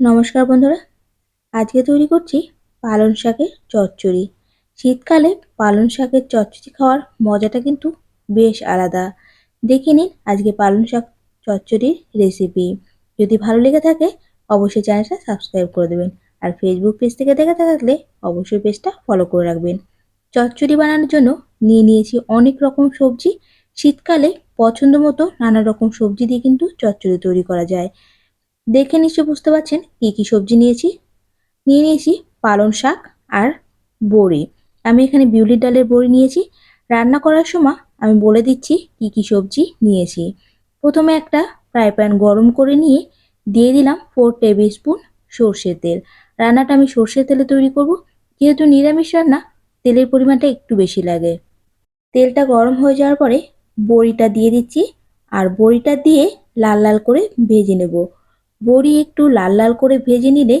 নমস্কার বন্ধুরা। আজকে তৈরি করছি পালং শাকের চচ্চড়ি। শীতকালে পালং শাকের চচ্চড়ি খাওয়ার মজাটা কিন্তু বেশ আলাদা। দেখে নিন আজকে পালং শাক চচ্চড়ির রেসিপি যদি ভালো লেগে থাকে, অবশ্যই চ্যানেলটা সাবস্ক্রাইব করে দেবেন। আর ফেসবুক পেজ থেকে দেখে থাকলে অবশ্যই পেজটা ফলো করে রাখবেন। চচ্চড়ি বানানোর জন্য নিয়ে নিয়েছি অনেক রকম সবজি। শীতকালে পছন্দ মতো নানা রকম সবজি দিয়ে কিন্তু চচ্চড়ি তৈরি করা যায়। দেখে নিশ্চয় বুঝতে পারছেন কী কী সবজি নিয়েছি। নিয়ে নিয়েছি পালং শাক আর বড়ি। আমি এখানে বিউলির ডালের বড়ি নিয়েছি। রান্না করার সময় আমি বলে দিচ্ছি কী কী সবজি নিয়েছি। প্রথমে একটা ফ্রাই প্যান গরম করে নিয়ে দিয়ে দিলাম ফোর টেবিল স্পুন সর্ষের তেল। রান্নাটা আমি সর্ষের তেলে তৈরি করব। যেহেতু নিরামিষ রান্না, তেলের পরিমাণটা একটু বেশি লাগে। তেলটা গরম হয়ে যাওয়ার পরে বড়িটা দিয়ে দিচ্ছি। আর বড়িটা দিয়ে লাল লাল করে ভেজে নেব। বড়ি একটু লাল লাল করে ভেজে নিলে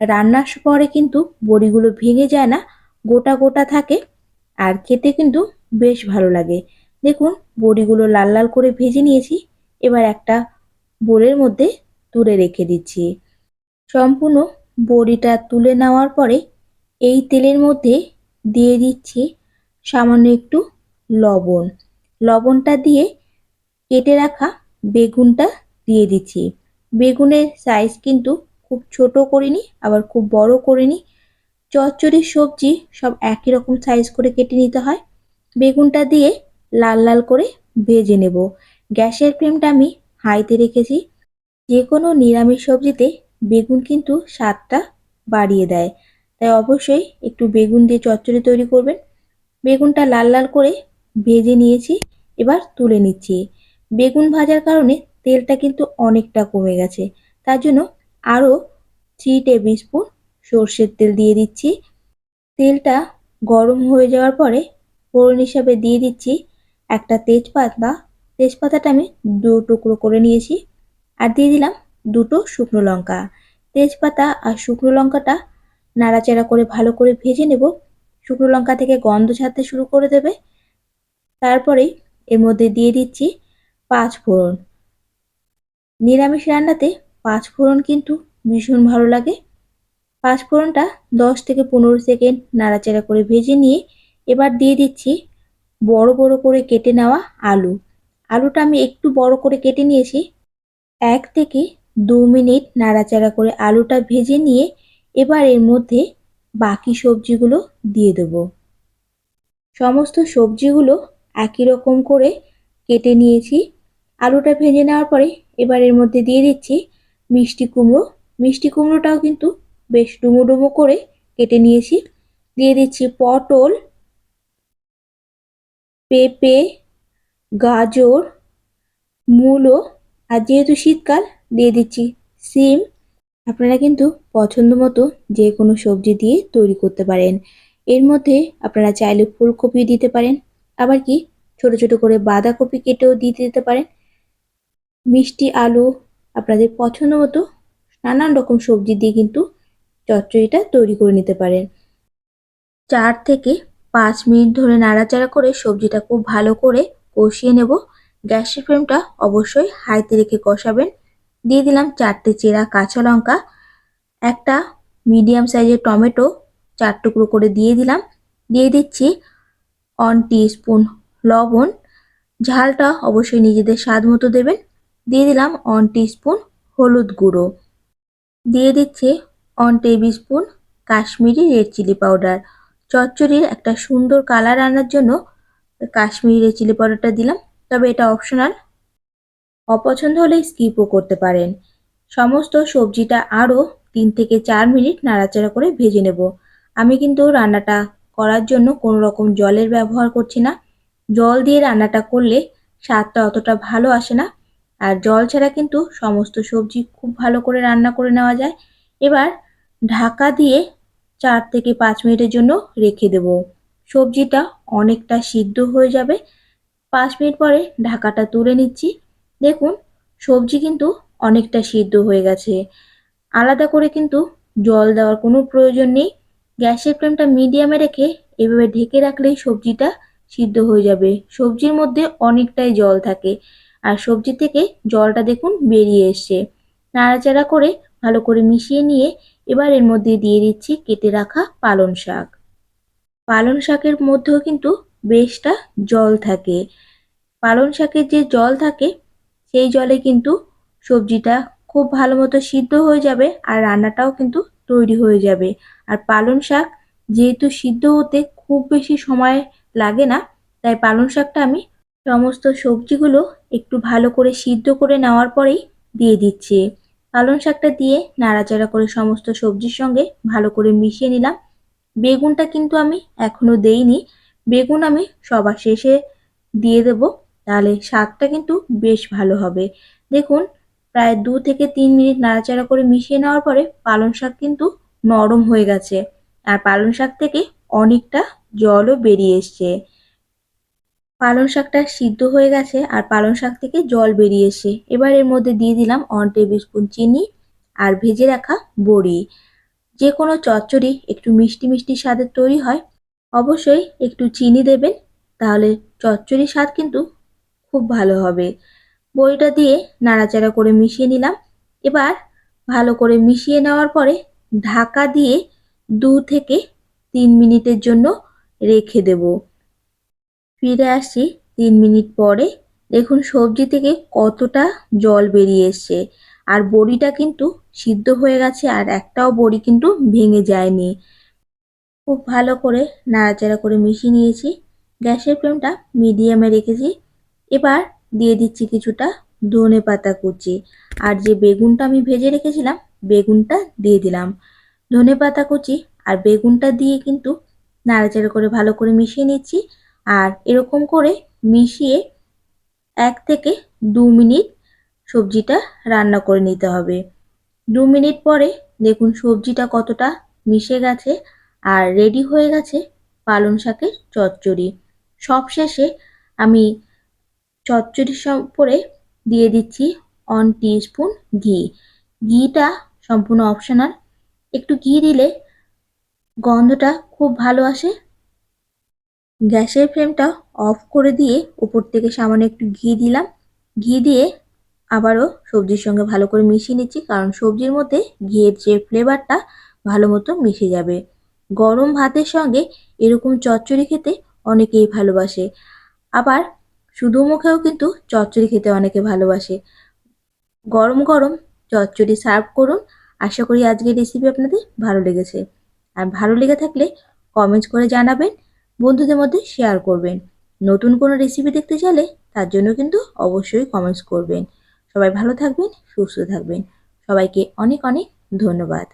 রান্নার পরে কিন্তু বড়িগুলো ভেঙে যায় না, গোটা গোটা থাকে আর খেতে কিন্তু বেশ ভালো লাগে। দেখুন, বড়িগুলো লাল লাল করে ভেজে নিয়েছি, এবার একটা বোলের মধ্যে তুলে রেখে দিচ্ছি। সম্পূর্ণ বড়িটা তুলে নেওয়ার পরে এই তেলের মধ্যে দিয়ে দিচ্ছি সামান্য একটু লবণ। লবণটা দিয়ে কেটে রাখা বেগুনটা দিয়ে দিচ্ছি। বেগুনের সাইজ কিন্তু খুব ছোট করিনি, আবার খুব বড় করিনি। চচ্চড়ির সবজি সব একই রকম সাইজ করে কেটে নিতে হয়। বেগুনটা দিয়ে লাল লাল করে ভেজে নেব। গ্যাসের ফ্লেমটা আমি হাইতে রেখেছি। যে কোনো নিরামিষ সবজিতে বেগুন কিন্তু স্বাদটা বাড়িয়ে দেয়। তাই অবশ্যই একটু বেগুন দিয়ে চচ্চড়ি তৈরি করবেন। বেগুনটা লাল লাল করে ভেজে নিয়েছি, এবার তুলে নিচ্ছি। বেগুন ভাজার কারণে তেলটা কিন্তু অনেকটা কমে গেছে। তার জন্য আরও থ্রি টেবিল স্পুন সর্ষের তেল দিয়ে দিচ্ছি। তেলটা গরম হয়ে যাওয়ার পরে ফোড়ন হিসাবে দিয়ে দিচ্ছি একটা তেজপাতা। তেজপাতাটা আমি দু টুকরো করে নিয়েছি আর দিয়ে দিলাম দুটো শুকনো লঙ্কা। তেজপাতা আর শুকনো লঙ্কাটা নাড়াচাড়া করে ভালো করে ভেজে নেব। শুকনো লঙ্কা থেকে গন্ধ ছাড়তে শুরু করে দেবে। তারপরেই এর মধ্যে দিয়ে দিচ্ছি পাঁচ ফোড়ন। নিরামিষ রান্নাতে পাঁচ ফোড়ন কিন্তু ভীষণ ভালো লাগে। পাঁচ ফোড়নটা দশ থেকে পনেরো সেকেন্ড নাড়াচাড়া করে ভেজে নিয়ে এবার দিয়ে দিচ্ছি বড় বড় করে কেটে নেওয়া আলু। আলুটা আমি একটু বড় করে কেটে নিয়েছি। এক থেকে দু মিনিট নাড়াচাড়া করে আলুটা ভেজে নিয়ে এবার এর মধ্যে বাকি সবজিগুলো দিয়ে দেব। সমস্ত সবজিগুলো একই রকম করে কেটে নিয়েছি। আলুটা ভেজে নেওয়ার পরে এবার এর মধ্যে দিয়ে দিচ্ছি মিষ্টি কুমড়ো। মিষ্টি কুমড়োটাও কিন্তু বেশ ডুমো ডুমো করে কেটে নিয়েছি। দিয়ে দিচ্ছি পটল, পেঁপে, গাজর, মূলো আর যেহেতু শীতকাল, দিয়ে দিচ্ছি সিম। আপনারা কিন্তু পছন্দ মতো যে কোনো সবজি দিয়ে তৈরি করতে পারেন। এর মধ্যে আপনারা চাইলে ফুলকপি দিতে পারেন। আবার কি, ছোট ছোট করে বাঁধাকপি কেটেও দিয়ে দিতে পারেন। মিষ্টি আলু, আপনাদের পছন্দ মতো নানান রকম সবজি দিয়ে কিন্তু চচ্চড়িটা তৈরি করে নিতে পারেন। চার থেকে পাঁচ মিনিট ধরে নাড়াচাড়া করে সবজিটা খুব ভালো করে কষিয়ে নেব। গ্যাসের ফ্লেমটা অবশ্যই হাইতে রেখে কষাবেন। দিয়ে দিলাম চারটে চেরা কাঁচা লঙ্কা, একটা মিডিয়াম সাইজের টমেটো, চার টুকরো করে দিয়ে দিলাম। দিয়ে দিচ্ছি ওয়ান স্পুন লবণ। ঝালটা অবশ্যই নিজেদের স্বাদ মতো দেবেন। দিয়ে দিলাম ওয়ান স্পুন হলুদ গুঁড়ো। দিয়ে দিচ্ছে one tablespoon Kashmiri red chilli powder চচ্চড়ির একটা সুন্দর কালার আনার জন্য কাশ্মীরি রেড চিলি পাউডারটা দিলাম। তবে এটা অপশনাল অপছন্দ হলে স্কিপও করতে পারেন। সমস্ত সবজিটা আরও তিন থেকে চার মিনিট নাড়াচাড়া করে ভেজে নেব। আমি কিন্তু রান্নাটা করার জন্য কোনো রকম জলের ব্যবহার করছি না। জল দিয়ে রান্নাটা করলে স্বাদটা অতটা ভালো আসে না। আর জল ছাড়া কিন্তু সমস্ত সবজি খুব ভালো করে রান্না করে নেওয়া যায়। এবার ঢাকা দিয়ে চার থেকে পাঁচ মিনিটের জন্য রেখে দেব। সবজিটা অনেকটা সিদ্ধ হয়ে যাবে। পাঁচ মিনিট পরে ঢাকাটা তুলে নিচ্ছি। দেখুন, সবজি কিন্তু অনেকটা সিদ্ধ হয়ে গেছে। আলাদা করে কিন্তু জল দেওয়ার কোনো প্রয়োজন নেই। গ্যাসের ফ্লেমটা মিডিয়ামে রেখে এভাবে ঢেকে রাখলেই সবজিটা সিদ্ধ হয়ে যাবে। সবজির মধ্যে অনেকটাই জল থাকে। আর সবজি থেকে জলটা দেখুন বেরিয়ে এসছে। নাড়াচাড়া করে ভালো করে মিশিয়ে নিয়ে এবার এর মধ্যে দিয়ে দিচ্ছি কেটে রাখা পালং শাক। পালং শাকের মধ্যেও কিন্তু বেশটা জল থাকে। পালং শাকের যে জল থাকে, সেই জলে কিন্তু সবজিটা খুব ভালো মতো সিদ্ধ হয়ে যাবে আর রান্নাটাও কিন্তু তৈরি হয়ে যাবে। আর পালং শাক যেহেতু সিদ্ধ হতে খুব বেশি সময় লাগে না, তাই পালং শাকটা আমি সমস্ত সবজিগুলো একটু ভালো করে সিদ্ধ করে নেওয়ার পরেই দিয়ে দিচ্ছি। পালং শাকটা দিয়ে নাড়াচাড়া করে সমস্ত সবজির সঙ্গে ভালো করে মিশিয়ে নিলাম। বেগুনটা কিন্তু আমি এখনও দেইনি। বেগুন আমি সবার শেষে দিয়ে দেব, তাহলে শাকটা কিন্তু বেশ ভালো হবে। দেখুন, প্রায় দু থেকে তিন মিনিট নাড়াচাড়া করে মিশিয়ে নেওয়ার পরে পালং শাক কিন্তু নরম হয়ে গেছে। আর পালং শাক থেকে অনেকটা জলও বেরিয়ে এসছে। পালং শাকটা সিদ্ধ হয়ে গেছে আর পালং শাক থেকে জল বেরিয়ে এসে এবার এর মধ্যে দিয়ে দিলাম ওয়ান টেবিল স্পুন চিনি আর ভেজে রাখা বড়ি। যে কোনো চচ্চড়ি একটু মিষ্টি মিষ্টি স্বাদের তৈরি হয়, অবশ্যই একটু চিনি দেবেন, তাহলে চচ্চড়ির স্বাদ কিন্তু খুব ভালো হবে। বড়িটা দিয়ে নাড়াচাড়া করে মিশিয়ে নিলাম। এবার ভালো করে মিশিয়ে নেওয়ার পরে ঢাকা দিয়ে দু থেকে তিন মিনিটের জন্য রেখে দেব। ফিরে আসছি তিন মিনিট পরে। দেখুন, সবজি থেকে কতটা জল বেরিয়ে এসছে। আর বড়িটা কিন্তু সিদ্ধ হয়ে গেছে, আর একটাও বড়ি কিন্তু ভেঙে যায়নি। খুব ভালো করে নাড়াচাড়া করে মিশিয়ে নিয়েছি। গ্যাসের ফ্লেমটা মিডিয়ামে রেখেছি। এবার দিয়ে দিচ্ছি কিছুটা ধনে পাতা কুচি। আর যে বেগুনটা আমি ভেজে রেখেছিলাম, বেগুনটা দিয়ে দিলাম। ধনে পাতা কুচি আর বেগুনটা দিয়ে কিন্তু নাড়াচাড়া করে ভালো করে মিশিয়ে নিচ্ছি। আর এরকম করে মিশিয়ে এক থেকে দু মিনিট সবজিটা রান্না করে নিতে হবে। দু মিনিট পরে দেখুন সবজিটা কতটা মিশে গেছে আর রেডি হয়ে গেছে পালং শাকের চচ্চড়ি। সবশেষে আমি চচ্চড়ির উপরে দিয়ে দিচ্ছি অন স্পুন ঘি। ঘিটা সম্পূর্ণ অপশনাল একটু ঘি দিলে গন্ধটা খুব ভালো আসে গ্যাসের ফ্লেমটা অফ করে দিয়ে উপর থেকে সামান্য একটু ঘি দিলাম। ঘি দিয়ে আবারও সবজির সঙ্গে ভালো করে মিশিয়ে নিচ্ছি, কারণ সবজির মধ্যে ঘিয়ের যে ফ্লেভারটা ভালো মতো মিশে যাবে। গরম ভাতের সঙ্গে এরকম চচ্চড়ি খেতে অনেকেই ভালোবাসে। আবার শুধু মুখেও কিন্তু চচ্চড়ি খেতে অনেকে ভালোবাসে। গরম গরম চচ্চড়ি সার্ভ করুন। আশা করি আজকের রেসিপি আপনাদের ভালো লেগেছে। আর ভালো লেগে থাকলে কমেন্টস করে জানাবেন। বন্ধুদের মধ্যে শেয়ার করবেন। নতুন কোনো রেসিপি দেখতে চাইলে তার জন্য কিন্তু অবশ্যই কমেন্টস করবেন। সবাই ভালো থাকবেন, সুস্থ থাকবেন। সবাইকে অনেক অনেক ধন্যবাদ।